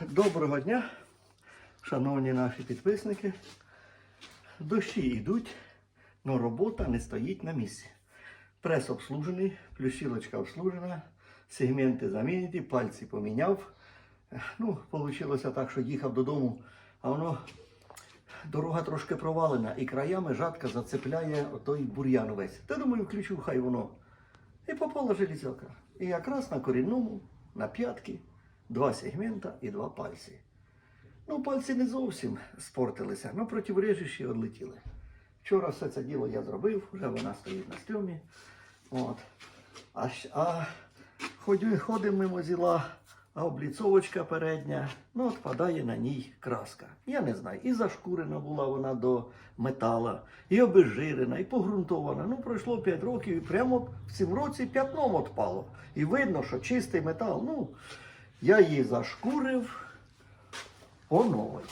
Доброго дня, шановні наші підписники. Дощі йдуть, але робота не стоїть на місці. Прес обслужений, плющилочка обслужена, сегменти замінені, пальці поміняв. Ну, вийшло так, що їхав додому, а воно дорога трошки провалена і краями жатка зацепляє той бур'ян весь. Та думаю, включу, хай воно. І попала железяка. І якраз на корінному, на п'ятки, два сегмента і два пальці. Ну, пальці не зовсім спортилися, але противорежіші відлетіли. Вчора все це діло я зробив, вже вона стоїть на стрьомі. От. А, а ходимо мимо зіла, а обліцовочка передня, ну, от падає на ній краска. Я не знаю, і зашкурена була вона до метала, і обезжирена, і погрунтована. Ну, пройшло 5 років, і прямо в цьому році п'ятном отпало. І видно, що чистий метал. Ну, я її зашкурив по новій.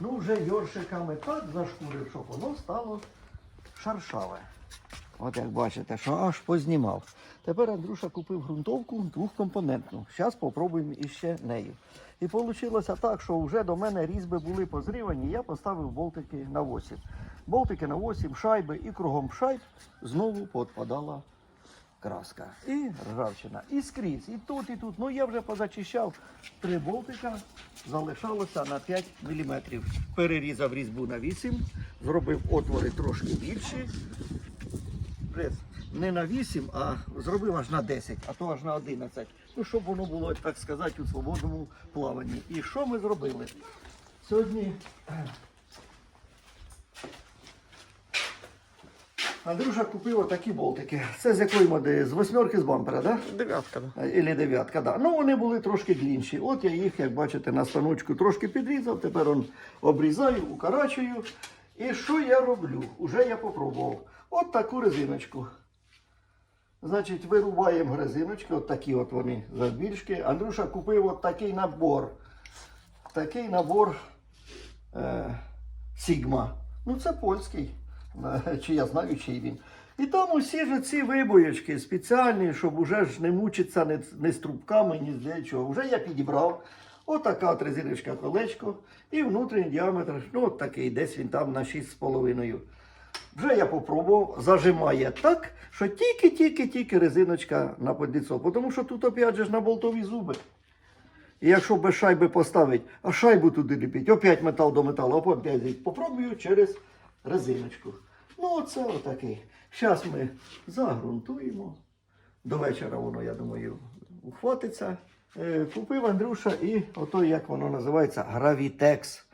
Ну, вже йоршиками так зашкурив, щоб воно стало шаршаве. От як бачите, що аж познімав. Тепер Андрюша купив ґрунтовку двохкомпонентну. Зараз спробуємо іще нею. І вийшло так, що вже до мене різьби були позрівані, я поставив болтики на 8. Болтики на 8, шайби і кругом шайб знову поотпадала краска. І ржавчина. І скрізь, і тут, і тут. Ну я вже позачищав три болтика, залишалося на 5 мм. Перерізав різьбу на 8, зробив отвори трошки більші. Не на 8, а зробив аж на 10, а то аж на 11. Ну, щоб воно було, так сказати, у свободному плаванні. І що ми зробили? Сьогодні Андрюша купив отакі болтики. Це з якої моделі? З восьмерки з бампера, так? Да? Дев'ятка, да. Ілі дев'ятка, да. Ну вони були трошки длінші. От я їх, як бачите, на станочку трошки підрізав, тепер он обрізаю, укорачую. І що я роблю? Уже я попробував. От таку резиночку. Значить, вирубаємо резиночки, от такі от вони завбільшки. Андрюша купив от такий набор. Такий набор е, Сігма. Ну, це польський. Чи я знаю, чий він. І там усі ж ці вибоєчки спеціальні, щоб уже ж не мучитися ні, ні з трубками, ні з чого. Вже я підібрав. Отака от резиночка колечко і внутрішній діаметр, ну от такий, десь він там на 6,5. Вже я попробував, зажимає так, що тільки-тільки-тільки резиночка на подліцо. Тому що тут опять же на болтові зуби. І якщо без шайби поставити, а шайбу туди ліпить, опять метал до металу, опять попробую через резиночку. Ну, оце отакий. Зараз ми загрунтуємо. До вечора воно, я думаю, ухватиться. Е, Купив Андрюша і ото, як воно називається, гравітекс.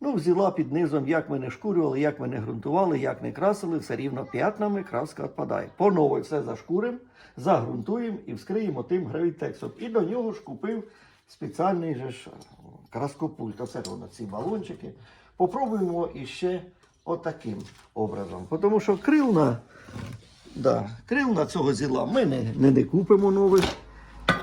Ну, взяла під низом, як ми не шкурювали, як ми не ґрунтували, як не красили, все рівно п'ятнами краска відпадає. По новій все зашкуримо, загрунтуємо і вскриємо тим гравітексом. І до нього ж купив спеціальний ж краскопульт. Оце воно, ці балончики. Попробуємо іще отаким образом. Тому що крил на, да, крил на цього зіла ми не, не, не купимо нових.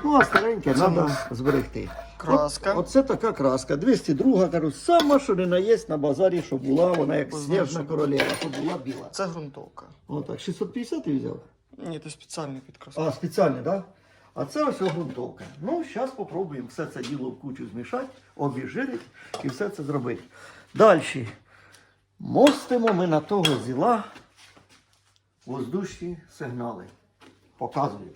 Ну, а стареньке треба зберегти. Краска. От, оце така краска. 202, кажу, сама, що не наєсть на базарі, щоб була вона як сніжна королева, тут була біла. Це ґрунтовка. Отак, 650 ти взяв? Ні, це спеціальний підкрас. А, спеціальний, так? Да? А це ось грунтовка. Ну, зараз спробуємо все це діло в кучу змішати, обіжирити і все це зробити. Далі. Мостимо ми на того зіла воздушні сигнали. Показую.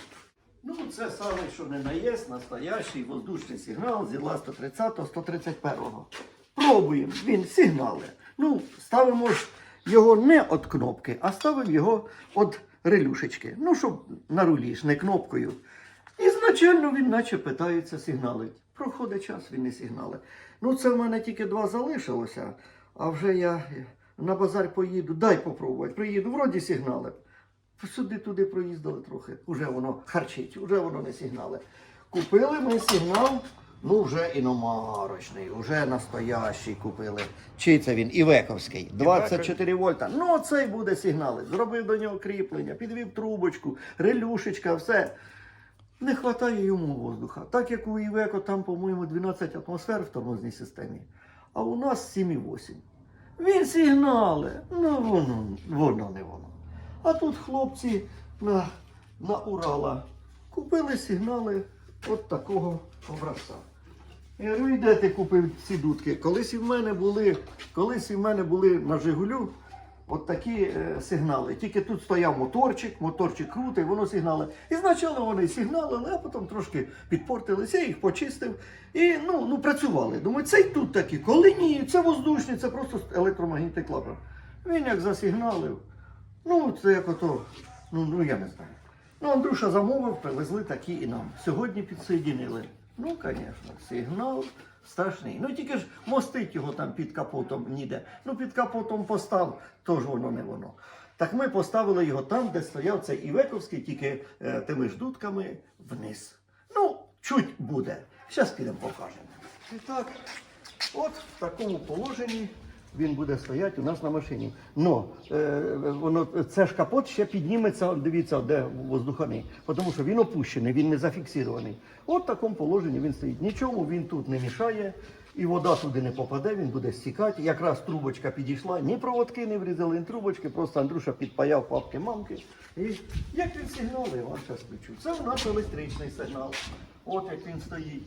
Ну, це саме, що не наєсть, настоящий воздушний сигнал зіла 130 131 Пробуємо, він сигнали. Ну, ставимо ж його не від кнопки, а ставимо його від релюшечки. Ну, щоб на рулі ж не кнопкою. І значально він наче питається сигналить. Проходить час, він не сигналить. Ну, це в мене тільки два залишилося, а вже я на базар поїду, дай попробувати. Приїду, вроді сигнали. Сюди туди проїздили трохи. Уже воно харчить, уже воно не сигнали. Купили ми сигнал, ну вже іномарочний, вже настоящий купили. Чий це він? Івековський. 24 вольта. Ну, цей буде сигнали. Зробив до нього кріплення, підвів трубочку, релюшечка, все. Не вистачає йому воздуха. Так як у Івеко там, по-моєму, 12 атмосфер в тормозній системі, а у нас 7,8. Він сигнали. Ну воно, воно не воно. А тут хлопці на, на Урала купили сигнали от такого образця. Я говорю, де ти купив ці дудки? Колись і в мене були, колись і в мене були на Жигулю от такі е, сигнали. Тільки тут стояв моторчик, моторчик крутий, воно сигнали. І спочатку вони сигналили, а потім трошки підпортилися, їх почистив. І ну, ну, працювали. Думаю, це й тут такі. Коли ні, це воздушні, це просто електромагнітний клапан. Він як засигналив. Ну, це як ото, ну, ну я не знаю. Ну, Андрюша замовив, привезли такі і нам. Сьогодні підсоєдинили. Ну, звісно, сигнал страшний. Ну тільки ж мостить його там під капотом ніде. Ну, під капотом постав, тож воно не воно. Так ми поставили його там, де стояв цей Івековський, тільки е, тими ж дудками вниз. Ну, чуть буде. Зараз підемо покажемо. І так, от в такому положенні він буде стояти у нас на машині. Но е, воно, це ж капот ще підніметься, дивіться, де воздуханий, тому що він опущений, він не зафіксований. От в такому положенні він стоїть. Нічому він тут не мішає, і вода туди не попаде, він буде стікати. Якраз трубочка підійшла, ні проводки не врізали, ні трубочки, просто Андрюша підпаяв папки мамки. І як він сигнали, я вам зараз включу. Це у нас електричний сигнал. От як він стоїть.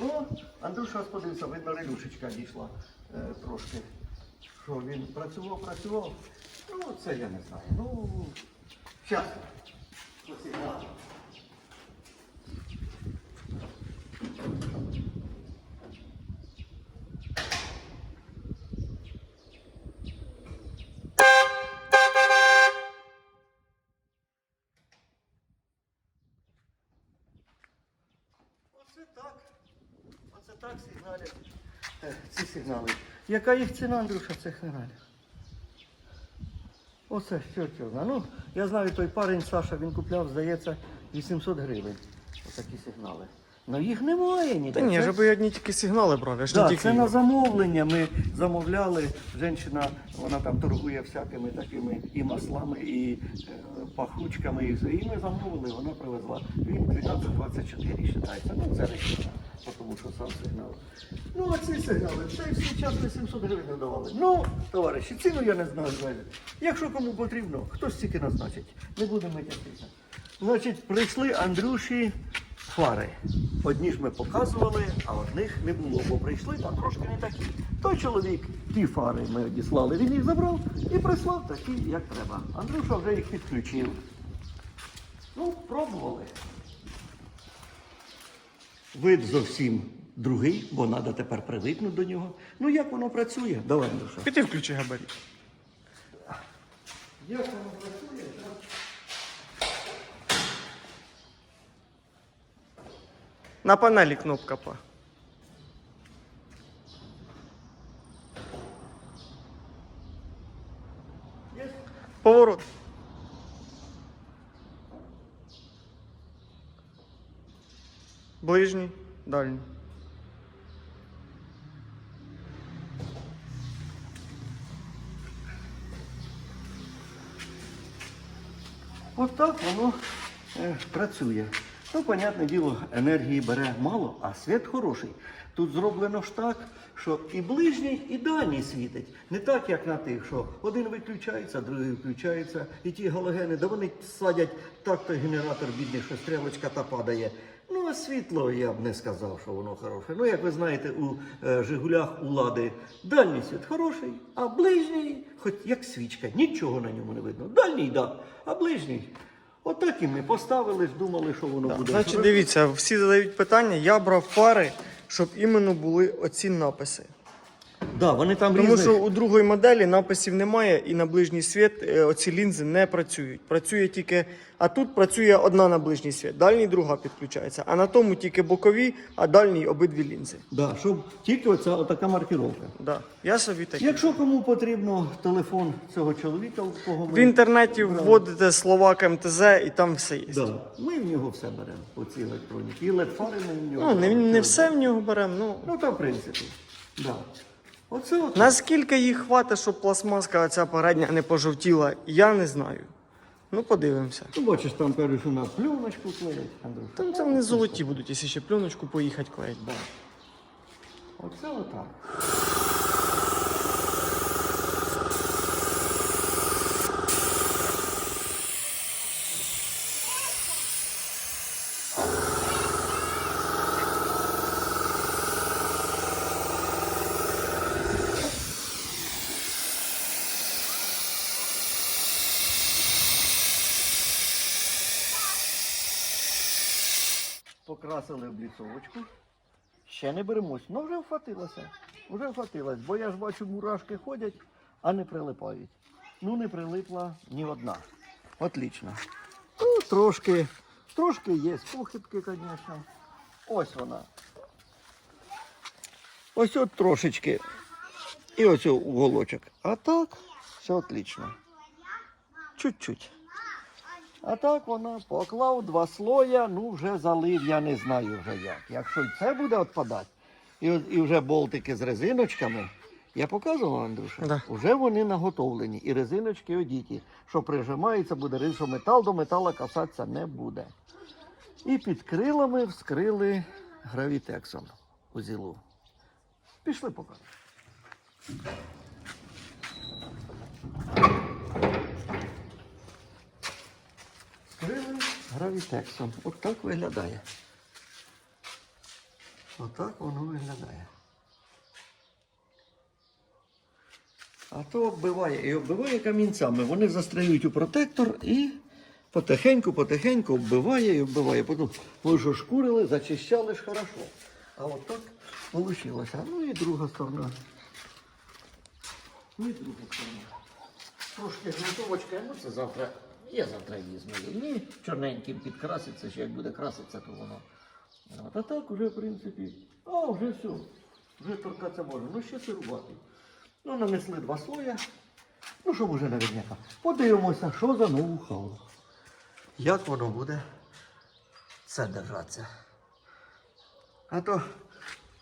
О, Андрюша сподивився, видно, релюшечка дійшла е, трошки. Що він працював, працював. Ну, це я не знаю. Ну. Посигнали. Оце так. Оце так сигналять. Ці сигнали. Яка їх ціна, Андрюша, цих сигналів? Оце що чорна. Ну, я знаю, той парень Саша, він купляв, здається, 800 гривень. Отакі сигнали. Ну їх немає ніде. Та ні, я одні тільки сигнали брав, я ж не Да, тільки. це на замовлення. Ми замовляли. Жінка, вона там торгує всякими такими і маслами, і е, пахучками, і все. І ми замовили, вона привезла. Він 1224 вважається. Ну, це не тому що сам сигнал. Ну, а ці сигнали, це всі час 800 гривень надавали. Ну, товариші, ціну я не знаю. Якщо кому потрібно, хтось стільки назначить. Не будемо тягтися. Значить, прийшли Андрюші фари. Одні ж ми показували, а одних не було, бо прийшли там трошки не такі. Той чоловік, ті фари ми одіслали, він їх забрав і прислав такі, як треба. Андрюша вже їх підключив. Ну, пробували. Вид зовсім другий, бо треба тепер привикнути до нього. Ну як воно працює? Давай, Андрюша. Піти включи габарит. Як воно працює? так? На панелі кнопка па. Поворот. Ближній, дальній. От так воно е, працює. Ну, понятне діло, енергії бере мало, а світ хороший. Тут зроблено ж так, що і ближній, і дальній світить. Не так, як на тих, що один виключається, другий включається, і ті галогени, да вони садять так той генератор бідний, що стрілочка та падає. Ну, а світло я б не сказав, що воно хороше. Ну, як ви знаєте, у е, Жигулях у лади дальній світ хороший, а ближній, хоч як свічка, нічого на ньому не видно. Дальній, так, да, а ближній. Отак і ми поставили, ж, думали, що воно буде. Значить, хороше. дивіться, всі задають питання, я брав пари, щоб іменно були оці написи. Да, вони там Тому різних. що у другої моделі написів немає і на ближній світ е, оці лінзи не працюють. Працює тільки, а тут працює одна на ближній світ, дальній друга підключається. А на тому тільки бокові, а дальній обидві лінзи. Да, щоб тільки оця отака маркіровка. Да. Я собі такий. Якщо кому потрібно телефон цього чоловіка, у кого ми... В інтернеті вводите словак МТЗ і там все є. Да, ми в нього все беремо, по цій електроніці. І ледфари ми в нього. Ну, не, беремо. не все в нього беремо. Ну, Ну, та в принципі. Да. Оце от. наскільки їх хватить, щоб пластмаска ця передня не пожовтіла, я не знаю. Ну, подивимося. Ну, бачиш, там кажуть, що на пленочку клеять, Андрюш. Там це вони золоті будуть, якщо ще пленочку поїхати клеїть. Да. Оце отак. Покрасили обліцовочку. Ще не беремось. Ну вже вхватилося. Вже вхватилось, бо я ж бачу, мурашки ходять, а не прилипають. Ну, не прилипла ні одна. Отлично. Ну, трошки, трошки є похибки, звісно. Ось вона. Ось от трошечки. І ось уголочок. А так, все отлично. Чуть-чуть. А так вона поклав два слоя, ну вже залив, я не знаю вже як. Якщо й це буде відпадати, і, і вже болтики з резиночками, я показував, Андрюша, Да. вже вони наготовлені. І резиночки одіті, що прижимається, буде різ, що метал до металу касатися не буде. І під крилами вскрили гравітексом у зілу. Пішли покажемо. Вскрили гравітексом. От так виглядає. Отак воно виглядає. А то оббиває і оббиває камінцями. Вони застряють у протектор і потихеньку-потихеньку оббиває і оббиває. Потім ви ж шкурили, зачищали ж хорошо. А от так вийшло. Ну і друга сторона. Ну і друга сторона. Трошки грунтовочка, ну це завтра. Я завтра її. Ні, чорненьким підкраситься, ще як буде краситися, то воно. От, так уже, в принципі, а вже все. Вже торкатися можна. Ну ще сирувати. Ну, нанесли два слоя. Ну, щоб уже наверняка. Подивимося, що за ноу-хау. Як воно буде це держатися. А то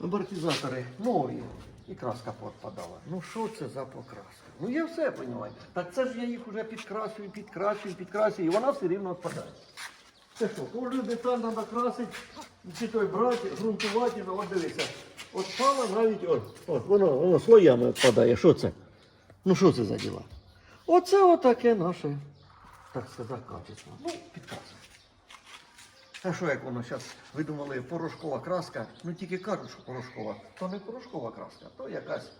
амортизатори нові і краска подпадала. Ну що це за покраска? Ну я все розумію. Так це ж я їх вже підкрасую, підкрасую, підкрасую, і вона все рівно відпадає. Це що, кожну деталь треба красити, чи той брати, ґрунтувати, ну от дивися. От пала навіть от, от воно, воно слоями відпадає. Що це? Ну що це за діла? Оце отаке наше, так сказати, качество. Ну, підказує. А що як воно зараз видумали порошкова краска? Ну тільки кажуть, що порошкова. То не порошкова краска, то якась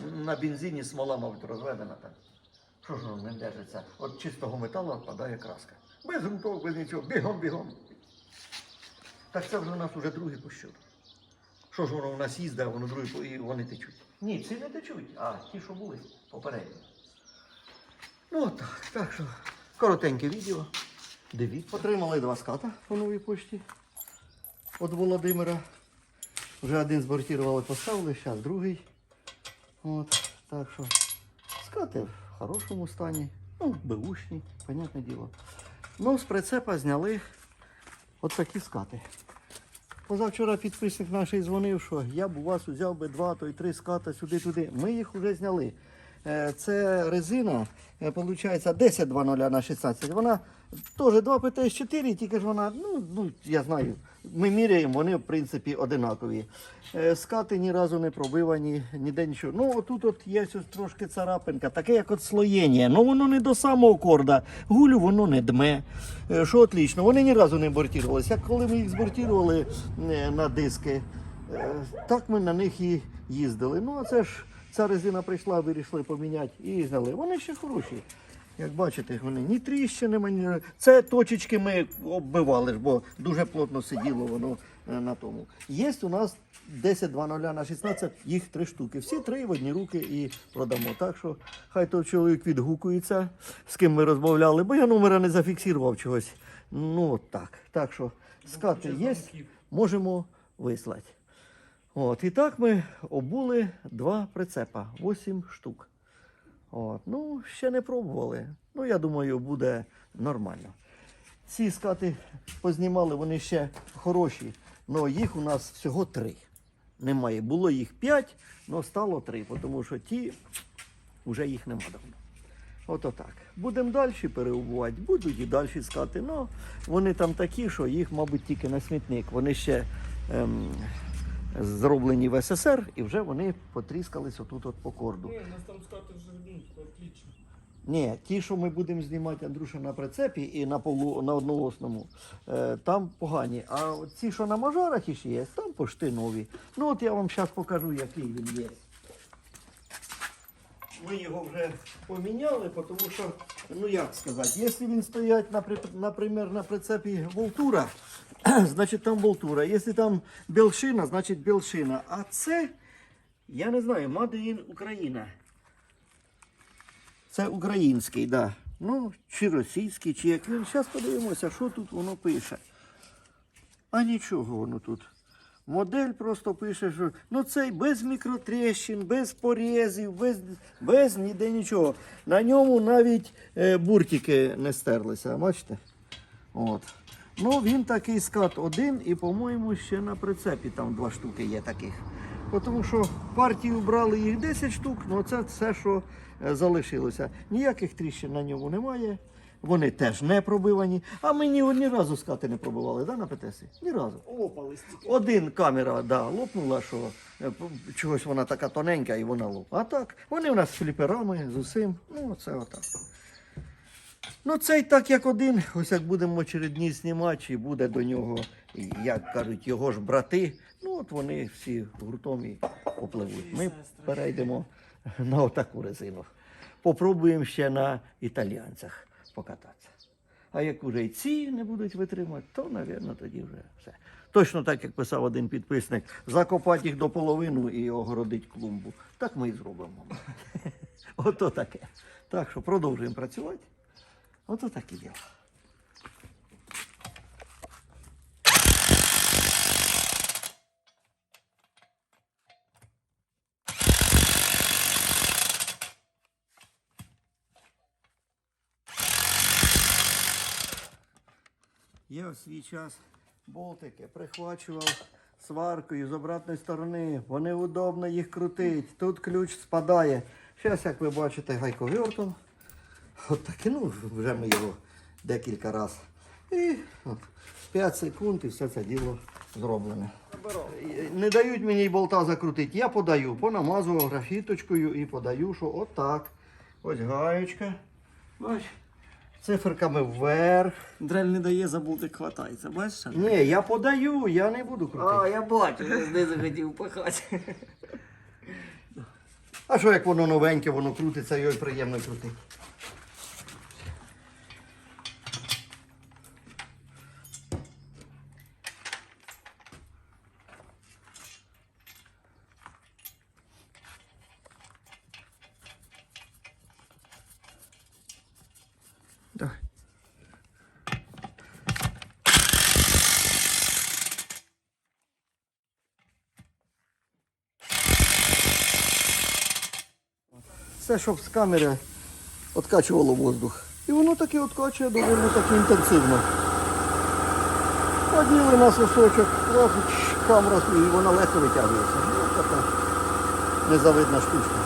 на бензині смола, мабуть, розведена так. Що ж воно не держиться? От чистого металу відпадає краска. Без грунтовок, без нічого, бігом, бігом. Так це вже у нас вже другий по щоту. Що ж воно у нас їздить, а воно другий по- і вони течуть. Ні, ці не течуть, а ті, що були попередні. Ну так, так що коротеньке відео. Дивіться. Отримали два ската по новій почті від Володимира. Вже один збортували, поставили, зараз другий. От, так що скати в хорошому стані, ну, беушні, понятне діло. Ну, з прицепа зняли от такі скати. Позавчора підписник наш дзвонив, що я б у вас взяв би два, то й три ската сюди-туди. Ми їх вже зняли. Е, Це резина, виходить, 10.00 на 16. Вона теж 2 ПТС-4, тільки ж вона, ну, ну, я знаю, ми міряємо, вони в принципі одинакові. Е, Скати ні разу не пробивані, ніде нічого. Ну, отут от є ось трошки царапинка, таке як от слоєння. Ну воно не до самого корда. Гулю воно не дме. Е, Що отлично, вони ні разу не бортірувалися. Як коли ми їх збортірували е, на диски, так ми на них і їздили. Ну, а це ж ця резина прийшла, вирішили поміняти і зняли. Вони ще хороші. Як бачите, вони ні тріщини, ні... це точечки ми оббивали, бо дуже плотно сиділо воно е, на тому. Є у нас 10-2-0 на 16, їх три штуки. Всі три в одні руки і продамо. Так що хай той чоловік відгукується, з ким ми розмовляли, бо я номера не зафіксував чогось. Ну от так. Так що скати є, можемо вислати. От, і так ми обули два прицепа, 8 штук. От, ну, ще не пробували. Ну, я думаю, буде нормально. Ці скати познімали, вони ще хороші, але їх у нас всього три. Немає. Було їх п'ять, але стало три, тому що ті вже їх нема давно. Ото так. Будемо далі переубувати, будуть і далі скати. Ну, вони там такі, що їх, мабуть, тільки на смітник. Вони ще ем, зроблені в СССР і вже вони потріскались отут от по корду. Ні, у нас там скати вже ну, отлично. Ні, ті, що ми будемо знімати, Андрюша, на прицепі і на полу на одноосному, е, там погані. А от ці, що на мажорах іще є, там пошти нові. Ну от я вам зараз покажу, який він є. Ми його вже поміняли, тому що ну як сказати, якщо він стоять, наприклад, на прицепі волтура, значить там волтура. Якщо там белшина, значить белшина. А це, я не знаю, in Україна. Це український, да. Ну, чи російський, чи як він. Зараз подивимося, що тут воно пише. А нічого воно тут. Модель просто пише, що ну цей без мікротріщин, без порізів, без, без ніде нічого. На ньому навіть е, буртики не стерлися, бачите? От. Ну, він такий скат один і, по-моєму, ще на прицепі там два штуки є таких. Тому що партію брали їх 10 штук, ну це все, що е, залишилося. Ніяких тріщин на ньому немає. Вони теж не пробивані. А мені ні разу скати не пробивали, да, на ПТС? Ні разу. Лопались. Один камера да, лопнула, що е, чогось вона така тоненька і вона лопла. А так, вони у нас з фліперами, з усім. Ну, це отак. Ну, цей так як один, ось як будемо очередні знімати, і буде до нього, як кажуть, його ж брати. Ну, от вони всі гуртом і попливуть. Ми перейдемо на отаку резину. Попробуємо ще на італіянцях покататися. А як уже і ці не будуть витримати, то, мабуть, тоді вже все. Точно так, як писав один підписник, закопати їх до половину і огородити клумбу. Так ми і зробимо. Ото таке. Так що продовжуємо працювати. Ото таке діло. Я в свій час болтики прихвачував сваркою з обратної сторони. Вони удобно їх крутить. Тут ключ спадає. Зараз, як ви бачите, гайковертом. От таки, ну, вже ми його декілька разів. І от, 5 секунд і все це діло зроблене. Не дають мені й болта закрутити. Я подаю, понамазував графіточкою і подаю, що отак. Ось гаєчка. Бач. Циферками вверх. Дрель не дає, за болтик хватається, бачиш? Ні, я подаю, я не буду крутити. А, я бачу, знизу хотів пихати. А що як воно новеньке, воно крутиться, його приємно крутити. Це щоб з камери відкачувало воздух. І воно таки відкачує доволі таки інтенсивно. Поділи на сосочок, камера і вона легко витягується. Ну, така незавидна штучка.